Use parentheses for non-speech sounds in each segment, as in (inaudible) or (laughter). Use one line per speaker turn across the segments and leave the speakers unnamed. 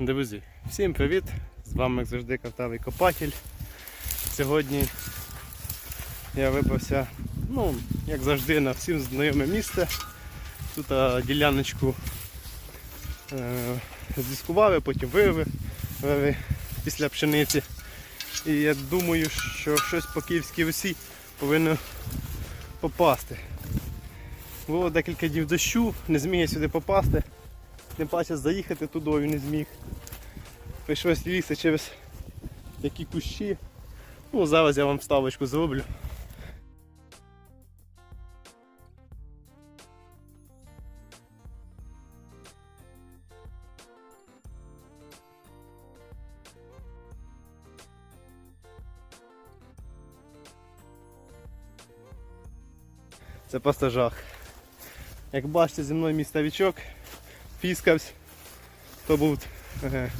Друзі, всім привіт! З вами як завжди картавий копатель. Сьогодні я вибрався, ну, як завжди, на всім знайоме місце. Тут а, діляночку е, зіскували, потім вивели вивели після пшениці. І я думаю, що щось по київській Русі повинно попасти. Було декілька днів дощу, не зміг я сюди попасти. Тим паче заїхати туди він не зміг. Прийшлось лізти через які кущі. Ну, зараз я вам вставочку зроблю. Це просто жах. Як бачите, зі мною містовичок, фіскавсь, то був е,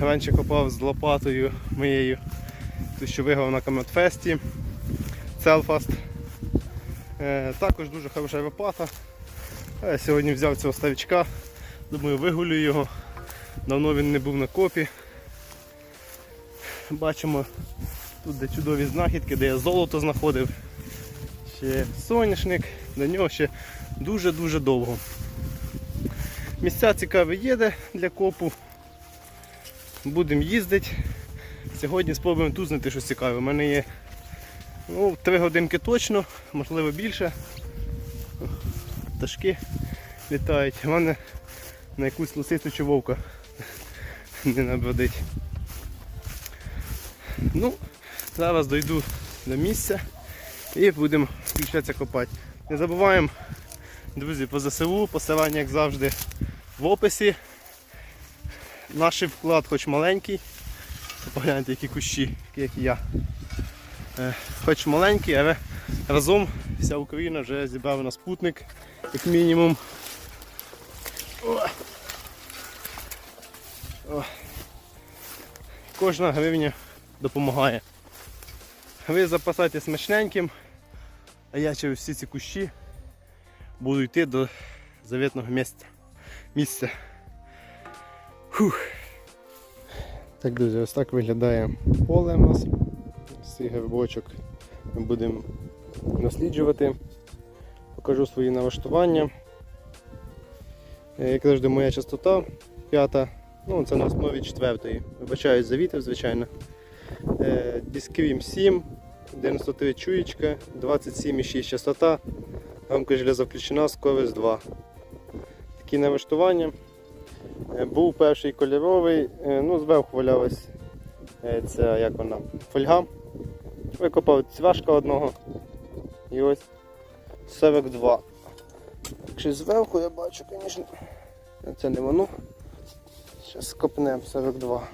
раніше копав з лопатою моєю, ту, що виграв на Кометфесті, Целфаст. Е, також дуже хороша лопата. Я сьогодні взяв цього ставичка, думаю вигулю його. Давно він не був на копі. Бачимо тут де чудові знахідки, де я золото знаходив. Ще соняшник, до нього ще дуже-дуже довго. Місця цікаві є де для копу. Будемо їздити. Сьогодні спробуємо тут знайти щось цікаве. У мене є ну, 3 годинки точно, можливо більше. Пташки літають. У мене на якусь лисицю чи вовка не набродить. Ну, зараз дойду до місця і будемо включатися копати. Не забуваємо, друзі, по ЗСУ, посилання, як завжди, в описі. Наш вклад хоч маленький. Погляньте, які кущі, як і я. Е, Хоч маленький, але разом вся Україна вже зібрала на спутник, як мінімум. Кожна гривня допомагає. Ви запасайтесь смачненьким, а я через всі ці кущі буду йти до заветного місця. Місця. Фух. Так, друзі, ось так виглядає поле у нас. З цих грибочок ми будемо насліджувати. Покажу свої налаштування. Е, Як завжди, моя частота п'ята, ну це на основі четвертої. Вибачаюсь за вітер, звичайно. Дискрім 7, 93 чуєчка, 27,6 частота, рамка железа включена, скорость 2. Такі налаштування. Е, Був перший кольоровий, е, ну зверху валялась е, ця як вона, фольга. Викопав цвяшка одного. І ось 42. Якщо зверху я бачу, звісно, це не воно. Зараз копнемо 42.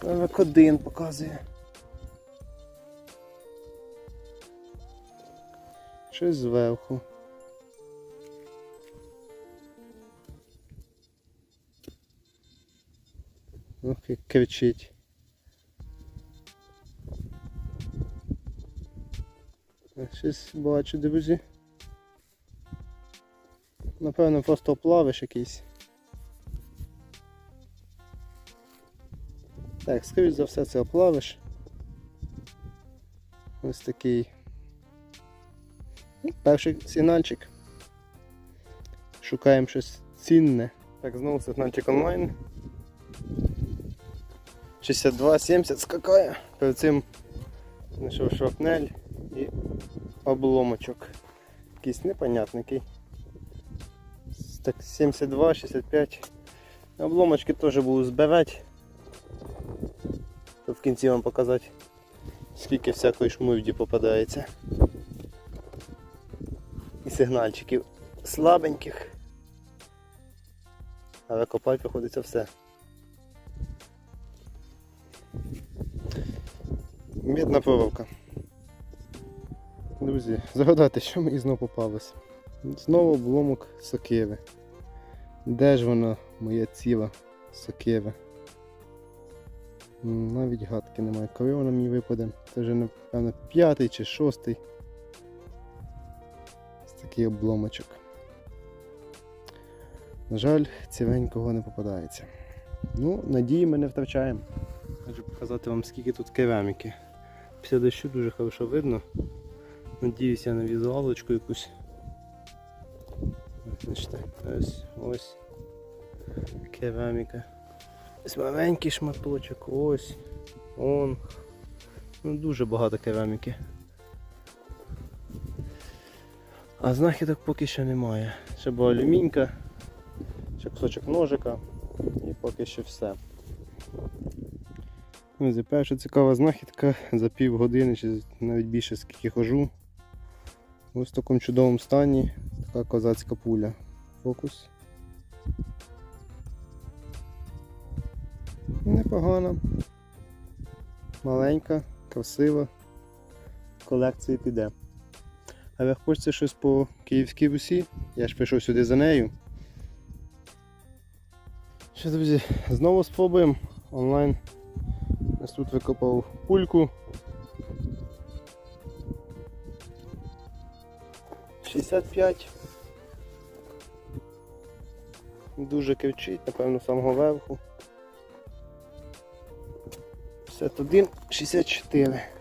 Сорок один показує. Щось зверху. Ох, як кричить. Щось бачу, друзі. Напевно, просто оплавиш якийсь. Так, скоріш за все це оплавиш. Ось такий перший сигнальчик. Шукаємо щось цінне. Так, знову сигнальчик онлайн. 62-70 скакає. Перед цим знайшов шрапнель і обломочок. Якийсь непонятний. Так, 72-65. Обломочки теж буду збирати. То в кінці вам показати, скільки всякої шмувді попадається сигнальчиків слабеньких. Але копати приходиться все. Мідна проволока. Друзі, згадайте, що мені знову попалось. Знову обломок сокири. Де ж вона, моя ціла сокира? Навіть гадки немає. Коли вона мені випаде? Це вже напевно п'ятий чи шостий. Такий обломочок. На жаль, цівенького не попадається. Ну, надії ми не втрачаємо. Хочу показати вам, скільки тут кераміки. Після дощу дуже хорошо видно. Надіюся на візуалочку якусь. Ось, ось, ось кераміка. Ось маленький шматочок, ось, он. Ну, дуже багато кераміки. А знахідок поки що немає. Ще була алюмінька, ще кусочок ножика і поки що все. Ось перша цікава знахідка за пів години чи навіть більше скільки хожу. Ось в такому чудовому стані така козацька пуля. Фокус. Непогана. Маленька, красива. Колекції піде. Але хочеться щось по Київській Русі. Я ж прийшов сюди за нею. Що, друзі, знову спробуємо онлайн. Ось тут викопав пульку. 65. Дуже кивчить, напевно, самого верху. 51, 64.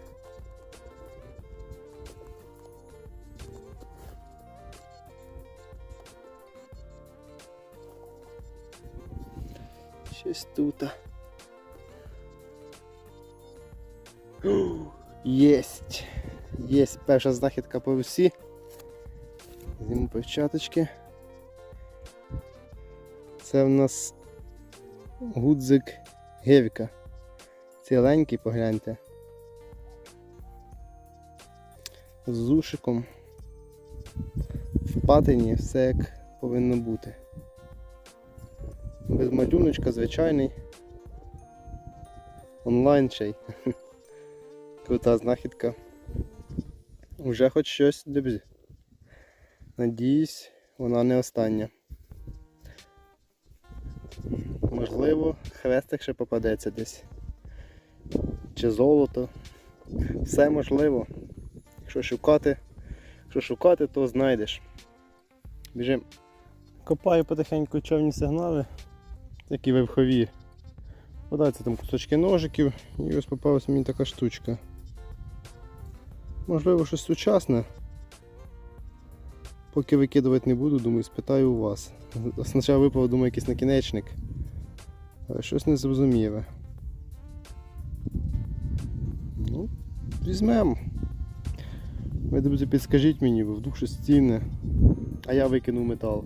Щось тут. Єсть! Єсть перша знахідка по Русі. Зніму перчаточки. Це в нас гудзик гевіка. Ціленький, погляньте. З зушиком. В патині все як повинно бути. Без малюночка, звичайний. Онлайн чей. (laughs) Крута знахідка. Уже хоч щось, друзі. Надіюсь, вона не остання. Можливо, хрестик ще попадеться десь. Чи золото. Все можливо. Якщо шукати, якщо шукати, то знайдеш. Біжим. Копаю потихеньку човні сигнали, такі верхові. Подаються там кусочки ножиків і ось попалася мені така штучка. Можливо, щось сучасне. Поки викидувати не буду, думаю, спитаю у вас. Спочатку випав, думаю, якийсь накінечник. Але щось незрозуміле. Ну, візьмемо. Ви, друзі, підскажіть мені, бо вдруг щось цінне, а я викинув метал.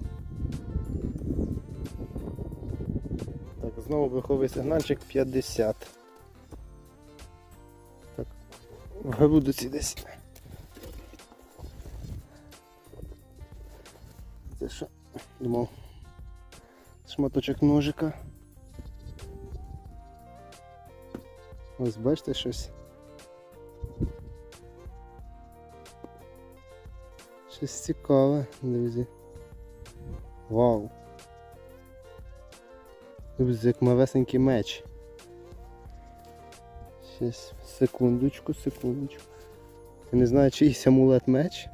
Знову виховий сигнальчик 50. Так, в грудиці десь. Це що? Думав. Шматочок ножика. Ось бачите щось. Щось цікаве, друзі. Вау. Друзі, як малесенький меч. Щас, секундочку, секундочку. Я не знаю, чийсь амулет меч.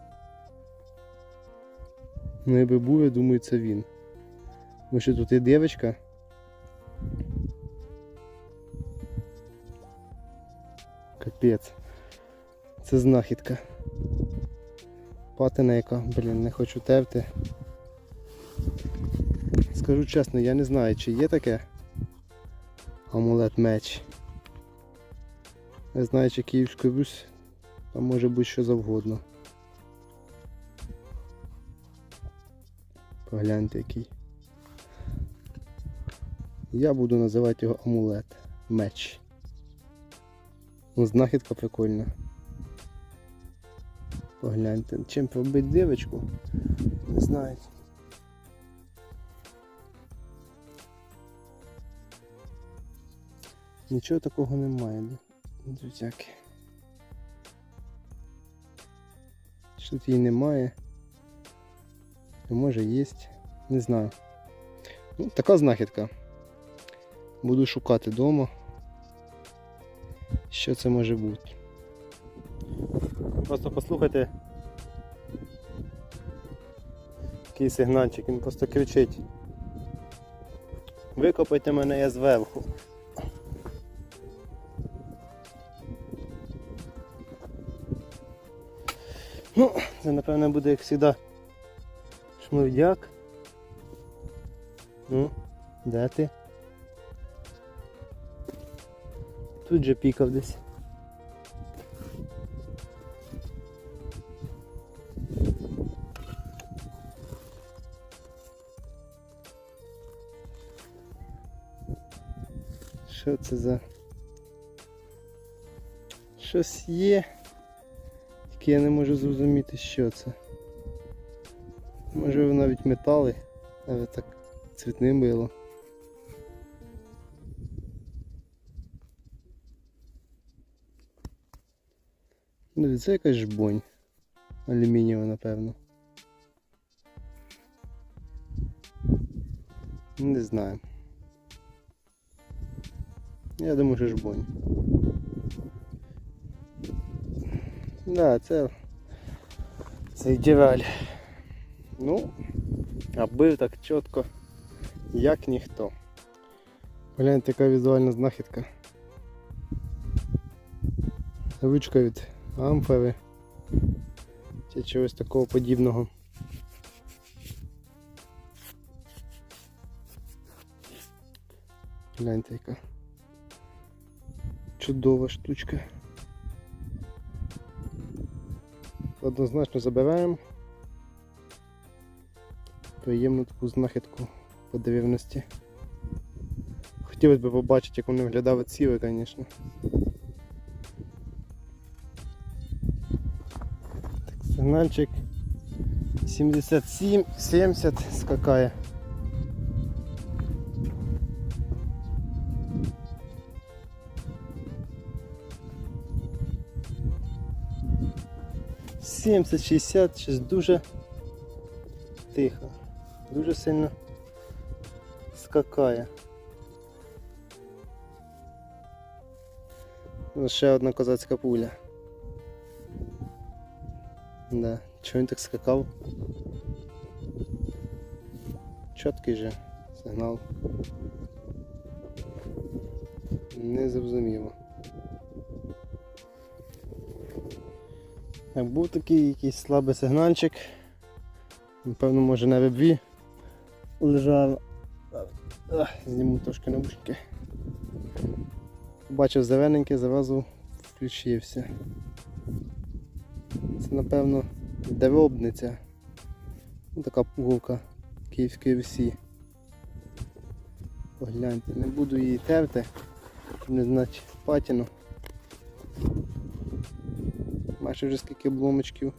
Ну якби був, я думаю, це він. Бо що тут є дівчинка. Капець. Це знахідка. Патина яка, блін, не хочу терти. Скажу чесно, я не знаю, чи є таке амулет меч. Не знаю, чи Київський Русь, там може бути що завгодно. Погляньте який. Я буду називати його амулет. Меч. Ну, знахідка прикольна. Погляньте. Чим пробити дивочку? Не знаю. Нічого такого немає? Друзяки. Що тут її немає. То може є. Не знаю. Ну, така знахідка. Буду шукати вдома. Що це може бути? Просто послухайте, Такий сигнальчик, він просто кричить. Викопайте мене я зверху. Ну, це напевно буде як завжди. Шмурдяк. Ну, де ти? Тут же пікав десь. Що це за? Щось є. Тільки я не можу зрозуміти, що це. Може навіть метали, але так цвітним було. Ну, це якась жбонь. Алюмінієва, напевно. Не знаю. Я думаю, що жбонь. Да, це. Це ідеаль. Ну, а бив так чітко, як ніхто. Гляньте, яка візуальна знахідка. Ручка від амфори чи чогось такого подібного. Гляньте яка чудова штучка. Однозначно забираємо. Приємну таку знахідку по деревності. Хотілося б побачити, як вони виглядали ціле, звісно. Так, сигнальчик 77-70 скакає. Сімдесят, шістдесят, щось дуже тихо, дуже сильно скакає. Ще одна козацька пуля. Да. Чого він так скакав? Чіткий же сигнал. Не зрозуміло. Так, був такий якийсь слабий сигнальчик. Напевно, може на вебві лежав. Зніму трошки наушники. Побачив зелененький, зразу включився. Це напевно деробниця. Ну, така пуговка Київської Русі. Погляньте, не буду її терти, не знати патіну. Бачу вже скільки обломочків.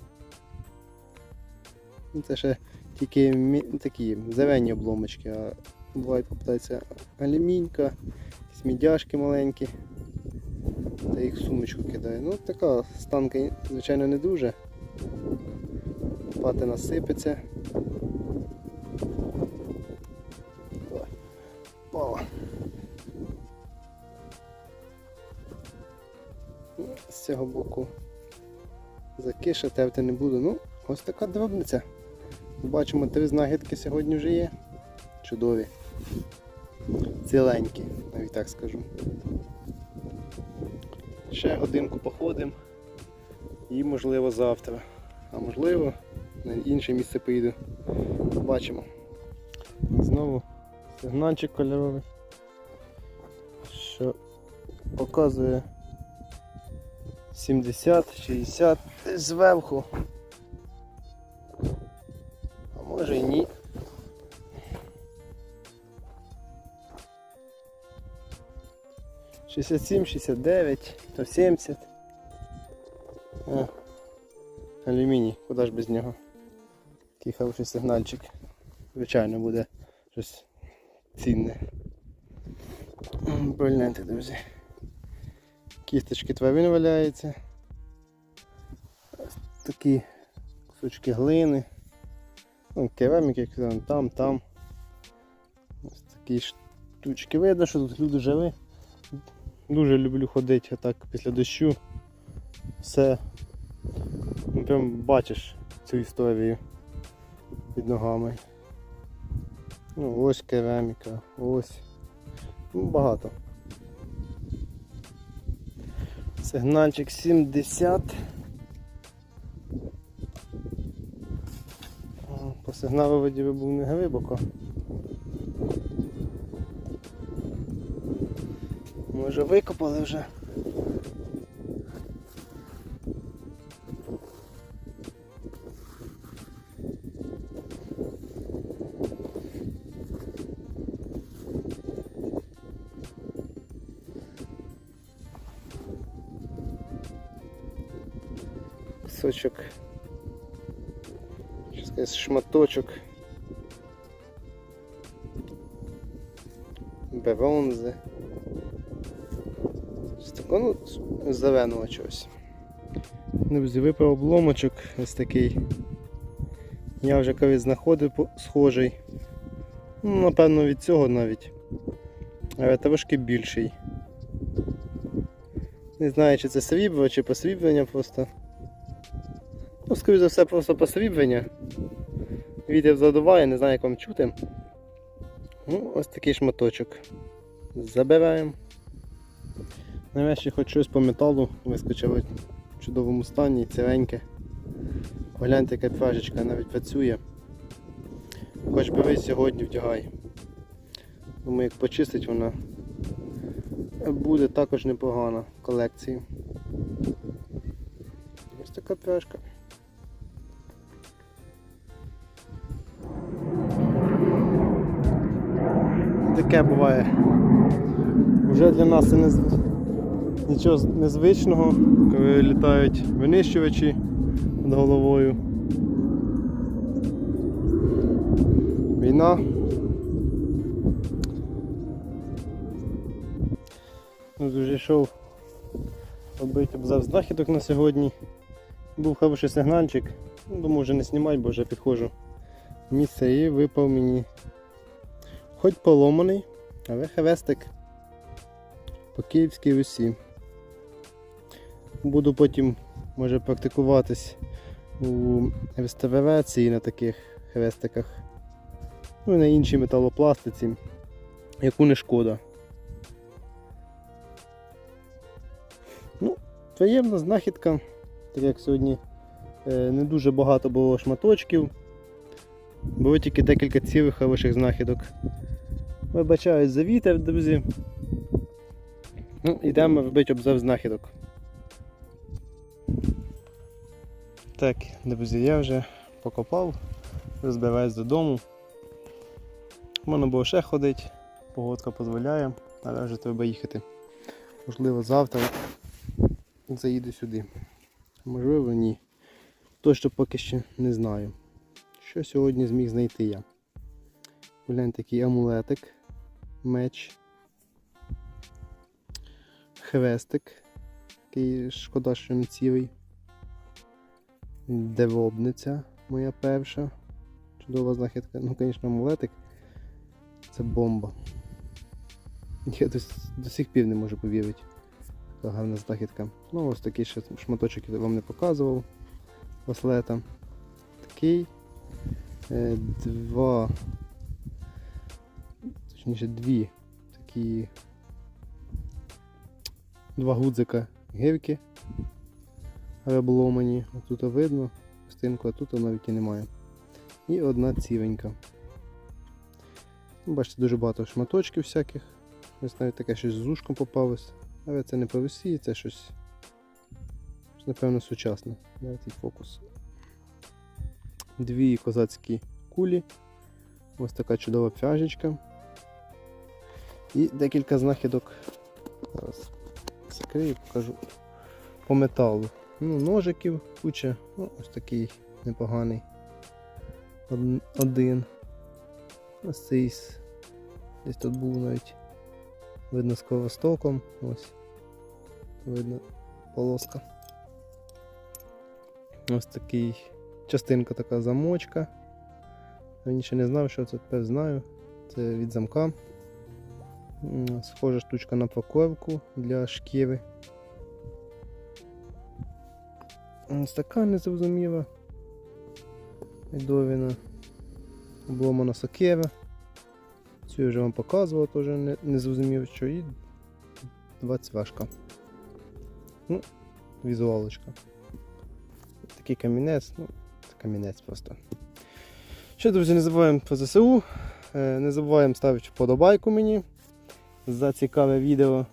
Ну, Це ще тільки такі зелені обломочки, а бувають попадаються алюмінька, мідяшки маленькі. Та їх в сумочку кидаю. Ну така станка, звичайно, не дуже. Патина сипеться. Ой, Впала. Ну, З цього боку закиша терти не буду. Ну, ось така дробниця. Бачимо, три знахідки сьогодні вже є. Чудові. Ціленькі, навіть так скажу. Ще годинку походимо і можливо завтра. А можливо на інше місце поїду. Побачимо. Знову сигнальчик кольоровий, що показує 70-60 десь зверху. А може і ні. Шістдесят сім, шістдесят дев'ять, то сімдесят. Алюміній, куди ж без нього? Такий хороший сигнальчик. Звичайно буде щось цінне. Погляньте, друзі. Кісточки тварин валяються. Ось такі кусочки глини. Ну, кераміки, там, там. Ось такі штучки. Видно, що тут люди жили. Дуже люблю ходити отак після дощу. Все. Ну, прям бачиш цю історію. під ногами. Ну, ось кераміка, ось. Ну, багато. Сигнальчик 70. По сигналу вроді би був не глибоко. Може викопали вже. Кусочок. Сказати, шматочок. Бронзи. Щось таке, ну, зеленого чогось. Друзі, випав обломочок ось такий. Я вже колись знаходив схожий. Ну, напевно, від цього навіть. Але трошки більший. Не знаю, чи це срібло, чи посріблення просто. Ну, скоріш за все, просто посріблення. Вітер задуває, не знаю, як вам чути. Ну, ось такий шматочок. Забираємо. Нарешті хоч щось по металу вискочило в чудовому стані, ціленьке. Погляньте, яка пляжечка навіть працює. Хоч би ви сьогодні вдягай. Думаю, як почистить вона, буде також непогана в колекції. Ось така пляшка. Таке буває. Вже для нас не, нічого незвичного, коли літають винищувачі над головою. Війна. Ну, Вже йшов робити обзор знахідок на сьогодні. Був хороший сигнальчик. Ну, Думаю, вже не знімати, бо вже підходжу в місце і випав мені хоч поломаний, але хрестик по київській Русі. Буду потім може практикуватись у реставрації на таких хрестиках. Ну і на іншій металопластиці, яку не шкода. Ну, приємна знахідка, так як сьогодні е, не дуже багато було шматочків. Було тільки декілька цілих хороших знахідок. Вибачаюсь за вітер, друзі. Ну, йдемо робити обзор знахідок. Так, друзі, я вже покопав, розбираюсь додому. Можна було ще ходити, погодка дозволяє, але вже треба їхати. Можливо, завтра заїду сюди. Можливо, ні. Точно поки що не знаю. Що сьогодні зміг знайти я. Глянь такий амулетик, меч, хрестик, який шкода, що не цілий. Девобниця моя перша. Чудова знахідка. Ну, звісно, амулетик. Це бомба. Я до, до сих пір не можу повірити. Така гарна знахідка. Ну, ось такий ще шматочок я вам не показував. Браслета. Такий. Е, два. Точніше дві такі. Два гудзика гирки. Обломані. Тут видно частинку, а тут навіть і немає. І одна ціленька. Ну, Бачите, дуже багато шматочків всяких. Ось навіть таке щось з ушком попалось. Але це не Росії, це щось, напевно, сучасне. Давайте фокус. Дві козацькі кулі. Ось така чудова пряжечка. І декілька знахідок. Зараз закрию, покажу по металу. Ну, ножиків куча. Ну, ось такий непоганий. Один. Ось цей десь тут був навіть. Видно з ковостоком. Ось. Видно полоска. Ось такий частинка така замочка. Раніше не знав, що це тепер знаю. Це від замка. Схожа штучка на паковку для шкіри. Ось така незрозуміла. Видовина. обломана сокева. Цю я вже вам показував, теж не, не зрозумів, що і два цвяшка. Ну, візуалочка. Такий камінець, ну, це камінець просто. Ще, друзі, не забуваємо про ЗСУ. Е, Не забуваємо ставити вподобайку мені за цікаве відео.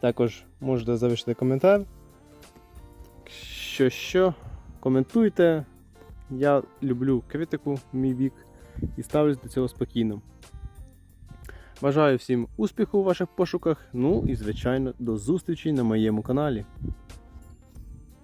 Також можете залишити коментар. Що що, коментуйте. Я люблю критику мій бік і ставлюсь до цього спокійно. Бажаю всім успіху у ваших пошуках. Ну і, звичайно, до зустрічі на моєму каналі.